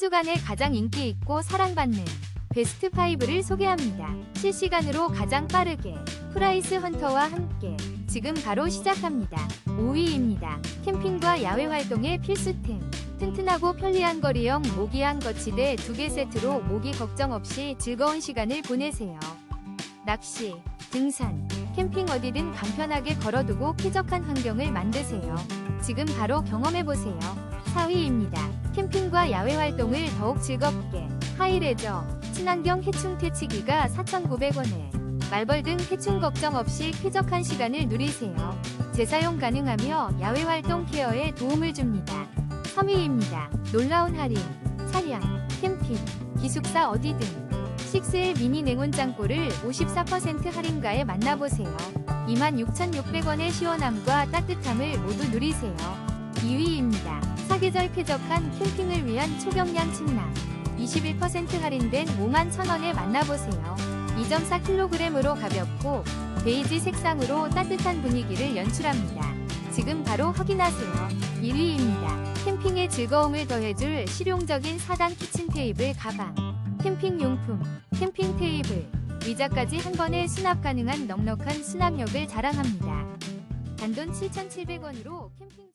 주간에 가장 인기 있고 사랑받는 베스트 5를 소개합니다. 실시간으로 가장 빠르게 프라이스 헌터와 함께 지금 바로 시작합니다. 5위입니다. 캠핑과 야외 활동의 필수템. 튼튼하고 편리한 거리형 모기향 거치대 2개 세트로 모기 걱정 없이 즐거운 시간을 보내세요. 낚시, 등산, 캠핑 어디든 간편하게 걸어두고 쾌적한 환경을 만드세요. 지금 바로 경험해보세요. 4위입니다. 캠핑과 야외 활동을 더욱 즐겁게 하이레저, 친환경 해충 퇴치기가 4,900원에 말벌 등 해충 걱정 없이 쾌적한 시간을 누리세요. 재사용 가능하며 야외 활동 케어에 도움을 줍니다. 3위입니다. 놀라운 할인, 차량, 캠핑, 기숙사 어디든 식스의 미니 냉온 짱꼬를 54% 할인가에 만나보세요. 26,600원의 시원함과 따뜻함을 모두 누리세요. 2위입니다. 사계절 쾌적한 캠핑을 위한 초경량 침낭 21% 할인된 51,000원에 만나보세요. 2.4kg으로 가볍고 베이지 색상으로 따뜻한 분위기를 연출합니다. 지금 바로 확인하세요. 1위입니다. 캠핑의 즐거움을 더해줄 실용적인 4단 키친 테이블 가방 캠핑 용품, 캠핑 테이블, 의자까지 한 번에 수납 가능한 넉넉한 수납력을 자랑합니다. 단돈 7,700원으로 캠핑